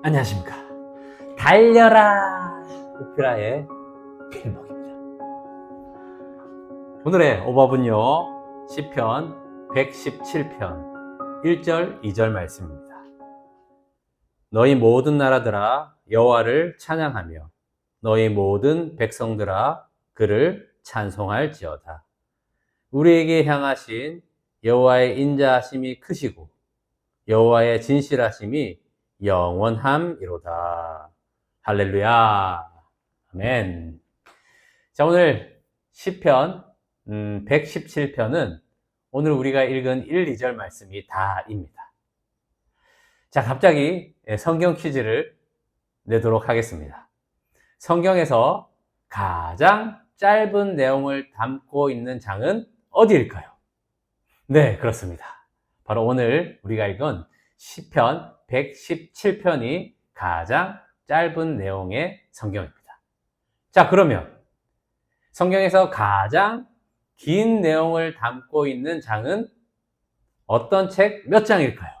안녕하십니까. 달려라! 오페라의 필목입니다. 오늘의 오법은요, 시편 117편 1절, 2절 말씀입니다. 너희 모든 나라들아 여호와를 찬양하며 너희 모든 백성들아 그를 찬송할지어다. 우리에게 향하신 여호와의 인자하심이 크시고 여호와의 진실하심이 영원함이로다. 할렐루야. 아멘. 자, 오늘 시편 음, 117편은 오늘 우리가 읽은 1, 2절 말씀이 다입니다. 자, 갑자기 성경 퀴즈를 내도록 하겠습니다. 성경에서 가장 짧은 내용을 담고 있는 장은 어디일까요? 네, 그렇습니다. 바로 오늘 우리가 읽은 시편 117편이 가장 짧은 내용의 성경입니다. 자, 그러면 성경에서 가장 긴 내용을 담고 있는 장은 어떤 책 몇 장일까요?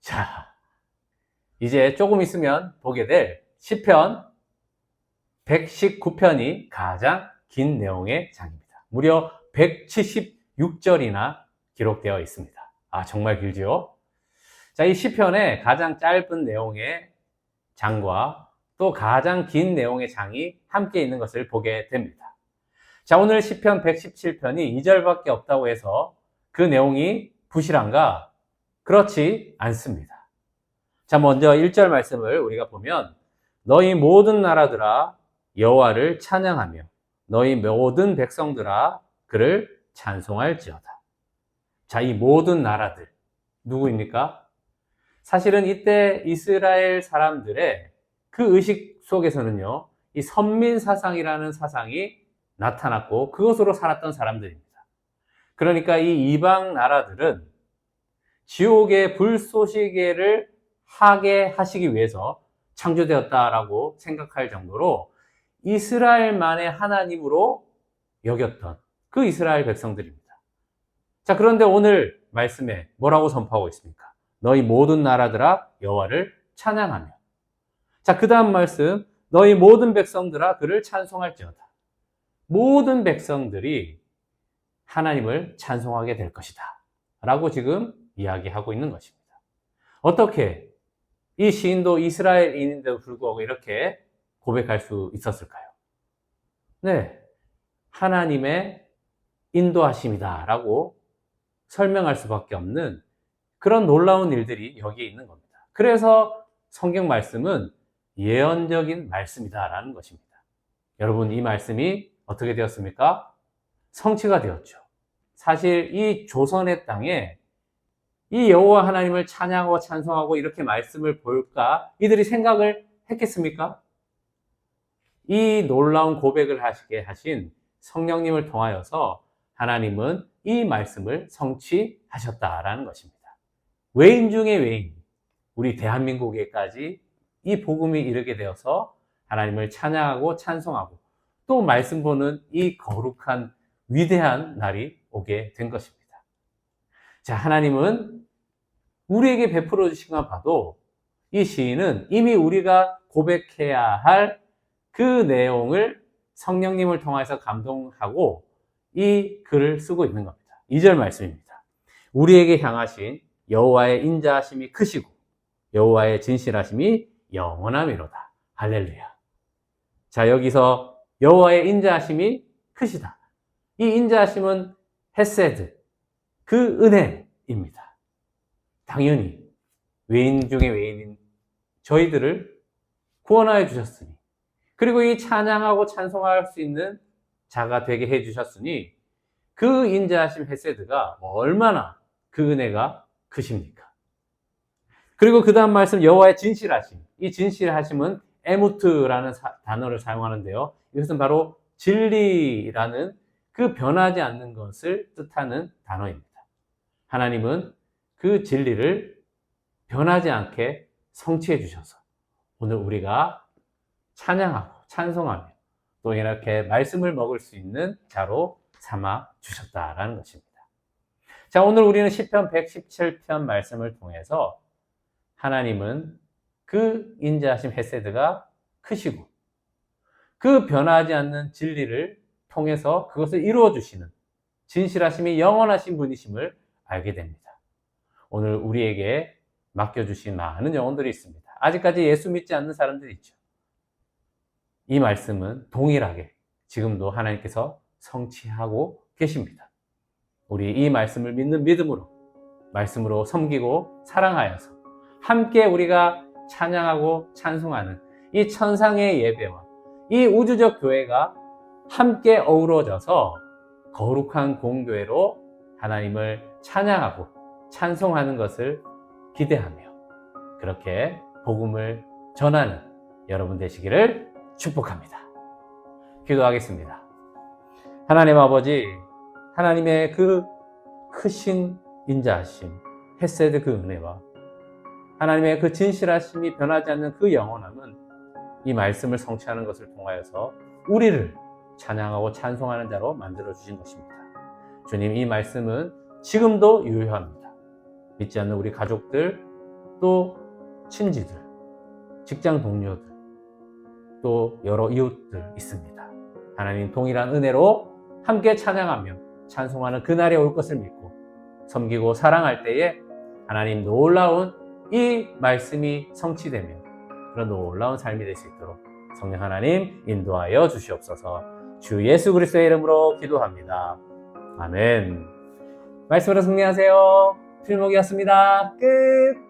자, 이제 조금 있으면 보게 될 시편 119편이 가장 긴 내용의 장입니다. 무려 176절이나 기록되어 있습니다. 아, 정말 길지요? 자, 이 시편의 가장 짧은 내용의 장과 또 가장 긴 내용의 장이 함께 있는 것을 보게 됩니다. 자, 오늘 시편 117편이 2절밖에 없다고 해서 그 내용이 부실한가? 그렇지 않습니다. 자, 먼저 1절 말씀을 우리가 보면 너희 모든 나라들아 여호와를 찬양하며 너희 모든 백성들아 그를 찬송할지어다. 자, 이 모든 나라들 누구입니까? 사실은 이때 이스라엘 사람들의 그 의식 속에서는요, 이 선민 사상이라는 사상이 나타났고 그것으로 살았던 사람들입니다. 그러니까 이 이방 나라들은 지옥의 불쏘시개를 하게 하시기 위해서 창조되었다라고 생각할 정도로 이스라엘만의 하나님으로 여겼던 그 이스라엘 백성들입니다. 자, 그런데 오늘 말씀에 뭐라고 선포하고 있습니까? 너희 모든 나라들아 여호와를 찬양하며. 자, 그 다음 말씀 너희 모든 백성들아 그를 찬송할지어다. 모든 백성들이 하나님을 찬송하게 될 것이다. 라고 지금 이야기하고 있는 것입니다. 어떻게 이 시인도 이스라엘인인데도 불구하고 이렇게 고백할 수 있었을까요? 네. 하나님의 인도하심이다. 라고 설명할 수밖에 없는 그런 놀라운 일들이 여기에 있는 겁니다. 그래서 성경 말씀은 예언적인 말씀이다라는 것입니다. 여러분, 이 말씀이 어떻게 되었습니까? 성취가 되었죠. 사실 이 조선의 땅에 이 여호와 하나님을 찬양하고 찬송하고 이렇게 말씀을 볼까 이들이 생각을 했겠습니까? 이 놀라운 고백을 하시게 하신 성령님을 통하여서 하나님은 이 말씀을 성취하셨다라는 것입니다. 외인 중에 외인, 우리 대한민국에까지 이 복음이 이르게 되어서 하나님을 찬양하고 찬송하고 또 말씀 보는 이 거룩한 위대한 날이 오게 된 것입니다. 자, 하나님은 우리에게 베풀어 주신 것 봐도 이 시인은 이미 우리가 고백해야 할 그 내용을 성령님을 통해서 감동하고 이 글을 쓰고 있는 겁니다. 2절 말씀입니다. 우리에게 향하신 여호와의 인자하심이 크시고 여호와의 진실하심이 영원함이로다. 할렐루야. 자, 여기서 여호와의 인자하심이 크시다. 이 인자하심은 헤세드, 그 은혜입니다. 당연히 외인 중에 외인인 저희들을 구원하여 주셨으니 그리고 이 찬양하고 찬송할 수 있는 자가 되게 해 주셨으니 그 인자하심 헤세드가 얼마나 그 은혜가 크십니까? 그리고 그 다음 말씀 여호와의 진실하심. 이 진실하심은 에무트라는 사, 단어를 사용하는데요. 이것은 바로 진리라는 그 변하지 않는 것을 뜻하는 단어입니다. 하나님은 그 진리를 변하지 않게 성취해 주셔서 오늘 우리가 찬양하고 찬송하며 또 이렇게 말씀을 먹을 수 있는 자로 삼아 주셨다라는 것입니다. 자, 오늘 우리는 시편 117편 말씀을 통해서 하나님은 그 인자하심 헤세드가 크시고 그 변하지 않는 진리를 통해서 그것을 이루어 주시는 진실하심이 영원하신 분이심을 알게 됩니다. 오늘 우리에게 맡겨 주신 많은 영혼들이 있습니다. 아직까지 예수 믿지 않는 사람들이 있죠. 이 말씀은 동일하게 지금도 하나님께서 성취하고 계십니다. 우리 이 말씀을 믿는 믿음으로, 말씀으로 섬기고 사랑하여서 함께 우리가 찬양하고 찬송하는 이 천상의 예배와 이 우주적 교회가 함께 어우러져서 거룩한 공교회로 하나님을 찬양하고 찬송하는 것을 기대하며 그렇게 복음을 전하는 여러분 되시기를 축복합니다. 기도하겠습니다. 하나님 아버지, 하나님의 그 크신 인자하심, 헤세드 그 은혜와 하나님의 그 진실하심이 변하지 않는 그 영원함은 이 말씀을 성취하는 것을 통하여서 우리를 찬양하고 찬송하는 자로 만들어 주신 것입니다. 주님, 이 말씀은 지금도 유효합니다. 믿지 않는 우리 가족들, 또 친지들, 직장 동료들, 또 여러 이웃들 있습니다. 하나님 동일한 은혜로 함께 찬양하며 찬송하는 그날이 올 것을 믿고 섬기고 사랑할 때에 하나님 놀라운 이 말씀이 성취되며 그런 놀라운 삶이 될 수 있도록 성령 하나님 인도하여 주시옵소서 주 예수 그리스도의 이름으로 기도합니다. 아멘. 말씀으로 승리하세요. 필목이었습니다. 끝.